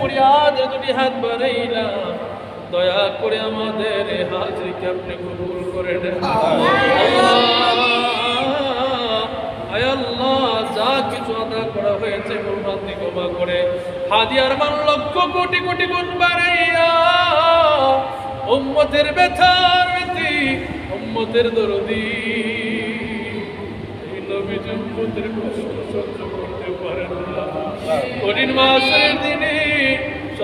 ফরিয়াদের দুটি হাত বাড়াইলাম দয়া করে আমাদের হাজরিকে আপনি কবুল করে নেন। কোটি কোটি গুণ বাড়াইয়া, উম্মতের ব্যথার মিতি উম্মতের দরদি। উম্মতের কষ্ট করতে কঠিন মাসের দিনে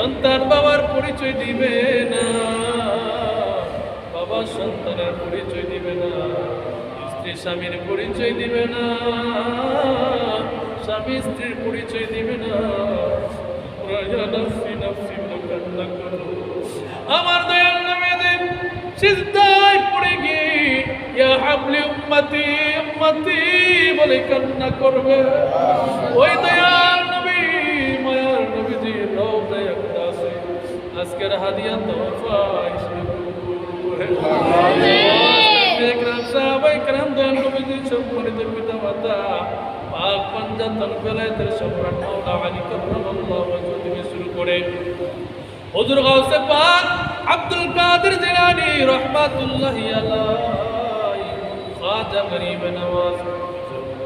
সন্তান বাবার পরিচয় দিবে না। বাবা সন্তানের পরিচয় দিবে না। স্ত্রী স্বামীর পরিচয় দিবে না। স্বামী স্ত্রীর পরিচয় দিবে না। আমার দয়াল নামে দেব সিজদায় পড়ে গিয়ে বলে কান্না করবে। ওই দয়াল আজকের হাদিয়া তোফা সম্মানিত পিতা মাতা পাক পঞ্চাতন বেলায়েতের সম্রাট মাওলা আলী কররামাল্লাহ ওয়াজহ থেকে শুরু করে হুজুর গাউসে পাক আব্দুল কাদের জিলানী রহমাতুল্লাহি আলাইহি খাজা গরিব নওয়াজ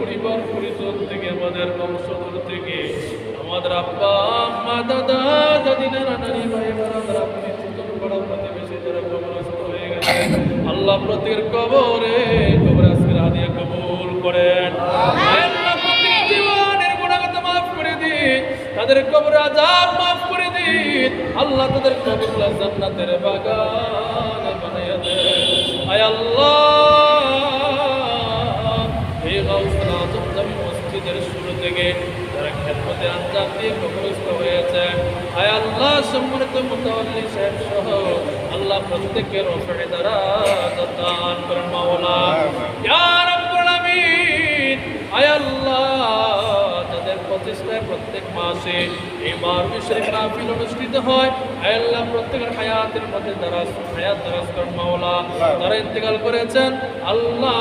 পরিবার পরিজন থেকে, আমাদের বংশধর থেকে, আমাদের আব্বা, আম্মা, দাদা, দাদি, নানা, নানি, ভাই বোনেরা আপনি ছোট বড় প্রতিবেশী যারা কবরস্থ হয়ে গেছে, আল্লাহ প্রত্যেকের কবরে কবরে আজকের হাদিয়া কবুল করেন। জীবনের গুণাগত মাফ করে দিন, তাদের কবর আজাব মাফ করে দিন, আল্লাহ তাদের কবর জান্নাতের বাগান বানাইয়া দেন। আয় আল্লাহ! আঞ্জাম দিয়ে কবরস্থ হয়েছে। আয় আল্লাহ সম্মানিত মুতাওয়াল্লি সাহেব সহ আল্লাহ প্রত্যেকের অসুবিধারা দান করেন মাওলা মাসে এই মারুফি শরীফ মাহফিল অনুষ্ঠিত হয়। আল্লাহ প্রত্যেকের হায়াতের মধ্যে দারাজ, হায়াত দারাজ করেন মাওলা। তারা ইন্তেকাল করেছেন। আল্লাহ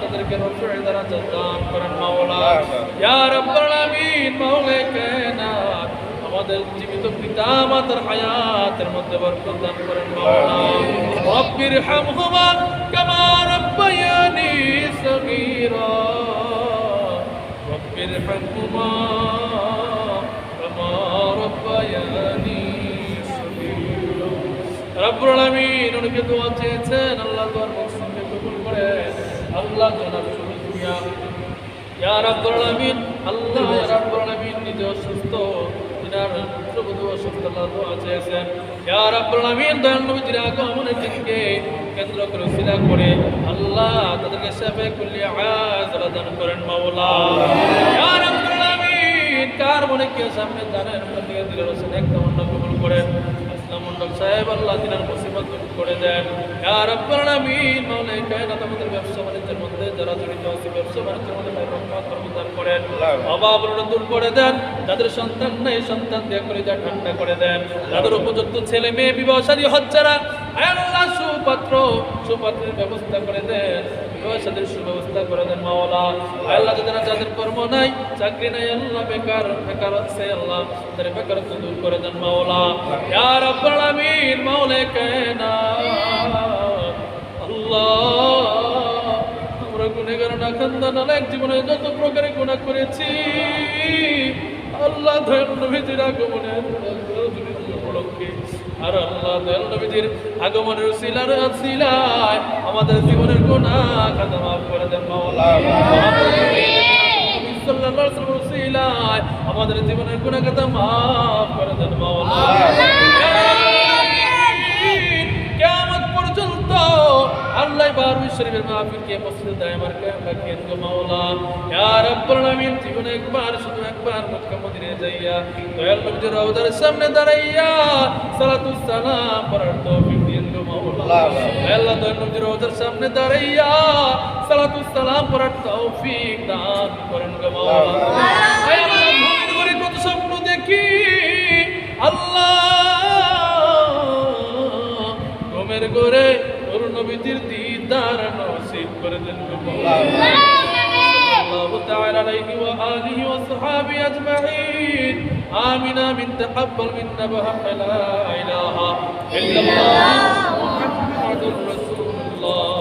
তাদেরকে রফির দ্বারা দান করেন মাওলা। ইয়া রাব্বুল আলামিন, মাওলা কায়নাত। আমাদের জীবিত পিতা মাতার হায়াতের মধ্যে বরকত দান করেন মাওলা। রব্বির হামহুমা কামা রাব্বায়ানি সগীরা। রব্বির হামহুমা রব্বুল আলামিন উনকে দোয়া চেয়েছেন, আল্লাহ দোয়ার মকসদকে আল্লাহ জনাব শুরু দুনিয়া। ইয়া আল্লাহ ইয়া রাব্বুল আলামিন নিজে অসুস্থ, তিনার দোয়া চেয়েছেন। ইয়া রাব্বুল আলামিন, দয়াল কেন্দ্র করে সিলা করে, আল্লাহ তাদেরকে কুল্লি আয়াজ দান করেন মাওলা। ইয়া রাব্বুল আলামিন, কার মনে কি সামনে জানেন মধ্যে দিলে রসেন একদম অন্য কবুল করেন। মন্ডল সাহেব আল্লাহ তিনার মুসিবত করে দেন। আর আপনারা আলামিন মাওলা কায়নাত আমাদের ব্যবসা বাণিজ্যের মধ্যে যারা জড়িত আছে ব্যবসা বাণিজ্যের মধ্যে প্রদান করেন অভাব দূর করে দেন। যাদের সন্তান নেই সন্তান দিয়ে করে যা ঠান্ডা করে দেন। যাদের উপযুক্ত ছেলে মেয়ে বিবাহ সাদী হচ্ছে না। সুপাত্র, সুপাত্রের ব্যবস্থা করে দেন সুব্যবস্থা করে দেন মাওলা। আল্লাহ যাদের যাদের কর্ম নাই, চাকরি নাই, আল্লাহ বেকার বেকার আল্লাহ, তাদের বেকারত্ব দূর করে দেন মাওলা। মাওলা কায়না আল্লাহ, আমরা গুণেগার না নালাক জীবনে যত প্রকারে গুণা করেছি আল্লাহ দয়াল নবীজির আগমনের উপলক্ষে আর আল্লাহ দয়াল নবীজির আগমনের সিলার সিলায় আমাদের জীবনের গুণা খাতা মাফ করে দেন মাওলা আমাদের জীবনের কথা মাফ করে দেন শরীফের কাফিরকে মসজিদে দায়মার কায়েম রাখেন গো মাওলা? ইয়া রাব্বুল আলামিন জীবনে একবার শুধু একবার মক্কা মদিনায় যাইয়া দয়াল নবীর রওজার সামনে দাঁড়াইয়া সালাতু সালাম পড়ার তৌফিক দিন গো মাওলা। আল্লাহ দয়াল নবীর রওজার সামনে দাঁড়াইয়া সালাতু সালাম পড়ার তৌফিক দান করেন গো মাওলা। আল্লাহ ঘুমের ঘরে কত স্বপ্ন দেখি। আল্লাহ ঘুমের ঘরে নবীজির দিদার নসিব করে দেন গো মাওলা الله تعالى عليه وآله وصحابه أجمعين آمين آمين تقبل منا بحق لا إله إلا الله محمد رسول الله